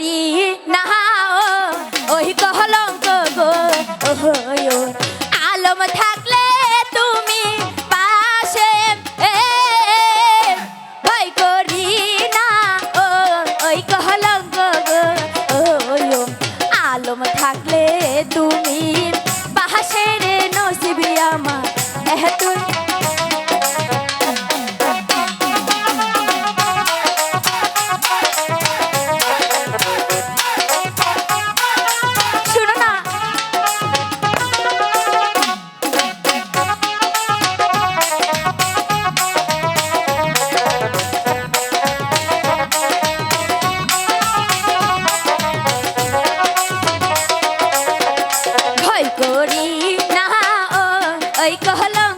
করি না ওই কহলঙ্ক গো আলম থাকলে তুমি পাশে ভয় করি না ওই কহলঙ্ক গো আলম থাকলে করি না ও ওই কহলা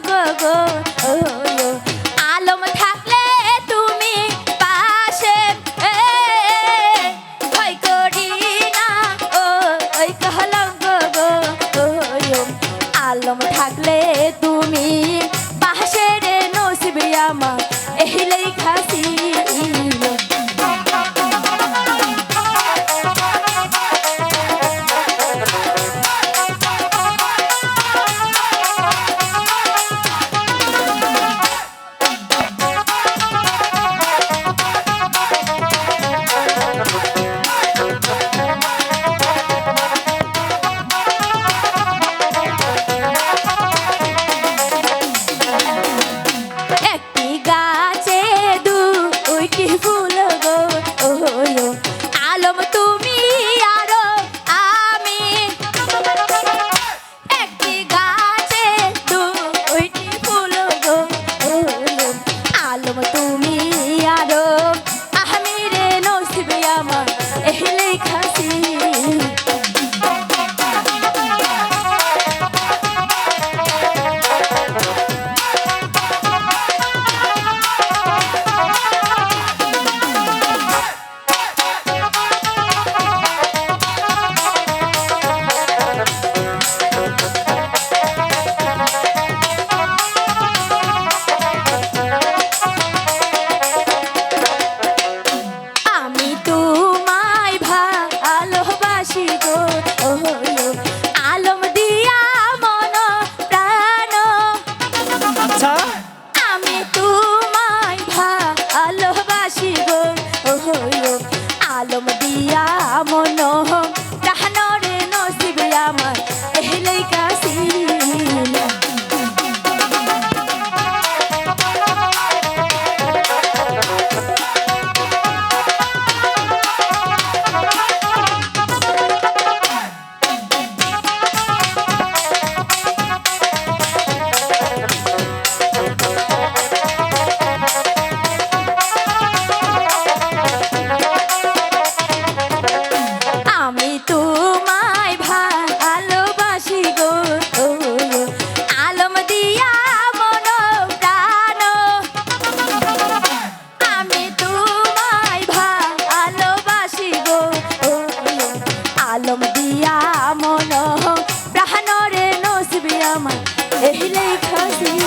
like her. এই রেখা দিল